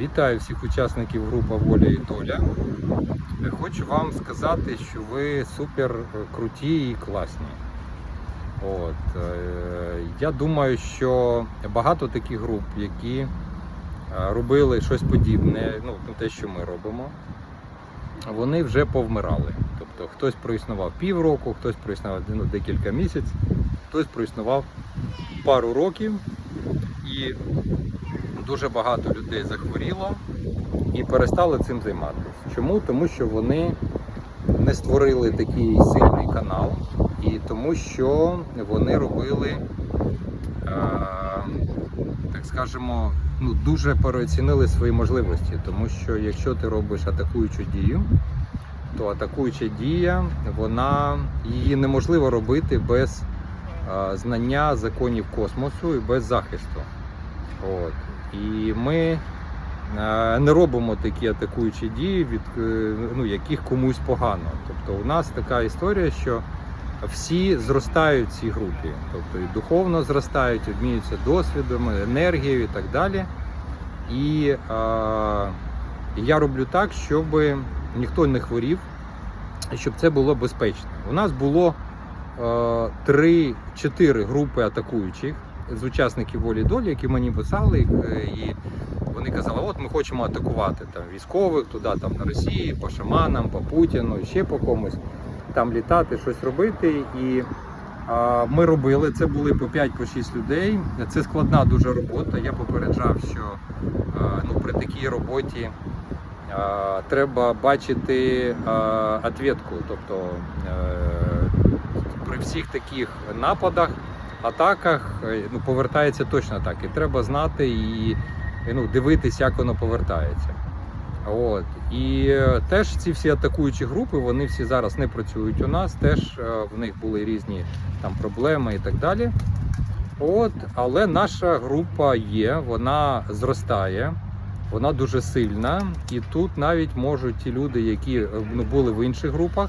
Вітаю всіх учасників групи Воля і Доля. Хочу вам сказати, що ви супер круті і класні. От, е, я думаю, що багато таких груп, які е, робили щось подібне, ну, те, що ми робимо, вони вже повмирали. Тобто хтось проіснував півроку, хтось проіснував ну, декілька місяців, хтось проіснував пару років. І дуже багато людей захворіло і перестали цим займатися. Чому? Тому що вони не створили такий сильний канал, і тому що вони робили, е, так скажемо, ну, дуже переоцінили свої можливості. Тому що якщо ти робиш атакуючу дію, то атакуюча дія, вона її неможливо робити без е, знання законів космосу і без захисту. От. І ми е, не робимо такі атакуючі дії, від е, ну, яких комусь погано. Тобто у нас така історія, що всі зростають в цій групі, тобто і духовно зростають, обмінюються досвідом, енергією і так далі. І е, я роблю так, щоб ніхто не хворів, щоб це було безпечно. У нас було е, 3-4 групи атакуючих з учасників волі долі, які мені писали, е, і вони казали, от ми хочемо атакувати там військових туди, там на Росії, по шаманам, по Путіну, ще по комусь, там літати, щось робити. І а, ми робили це були по 5-6 людей. Це складна дуже робота. Я попереджав, що а, ну, при такій роботі. Треба бачити а, тобто е, при всіх таких нападах атаках е, ну, повертається точно так. І треба знати і, ну, дивитись, як воно повертається. От. І е, теж ці всі атакуючі групи, вони всі зараз не працюють у нас, теж е, в них були різні там проблеми і так далі. От, але наша група є, вона зростає, вона дуже сильна. І тут навіть можуть ті люди, які ну, були в інших групах,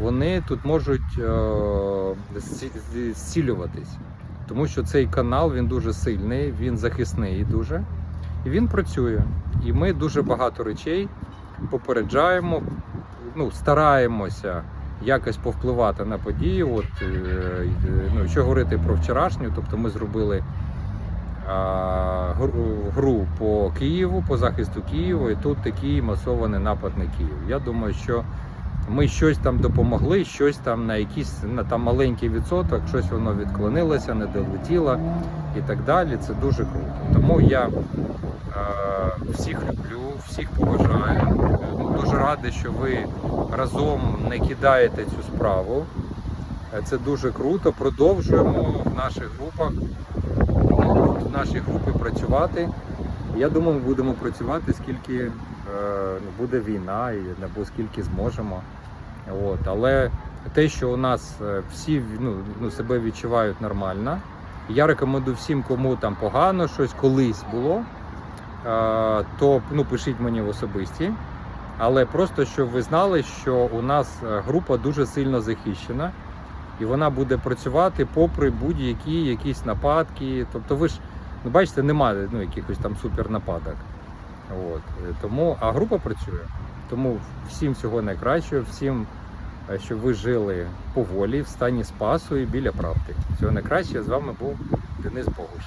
вони тут можуть е, зцілюватись. Тому що цей канал він дуже сильний, він захисний дуже. І він працює. І ми дуже багато речей попереджаємо, ну, стараємося якось повпливати на події. От, е, е, ну, що говорити про вчорашню, тобто ми зробили а, гру, по Києву, по захисту Києва, і тут такий масований напад на Київ. Я думаю, що ми щось там допомогли, щось там на якийсь на там маленький відсоток, щось воно відклонилося, не долетіло і так далі. Це дуже круто. Тому я е, всіх люблю, всіх поважаю. Дуже радий, що ви разом не кидаєте цю справу. Це дуже круто. Продовжуємо в наших групах, в нашій групі працювати. Я думаю, ми будемо працювати скільки буде війна, і або скільки зможемо. От. Але те, що у нас е, всі ну, ну, себе відчувають нормально. Я рекомендую всім, кому там погано щось колись було, е, то ну, пишіть мені в особисті. Але просто щоб ви знали, що у нас е, група дуже сильно захищена, і вона буде працювати попри будь-які якісь нападки. Тобто, ви ж ну, бачите, немає ну, якихось там супернападок. От. е, Тому, а група працює. Тому всім всього найкращого, всім, е, щоб ви жили по волі, в стані спасу і біля правди. Всього найкращого з вами був Денис Богуш.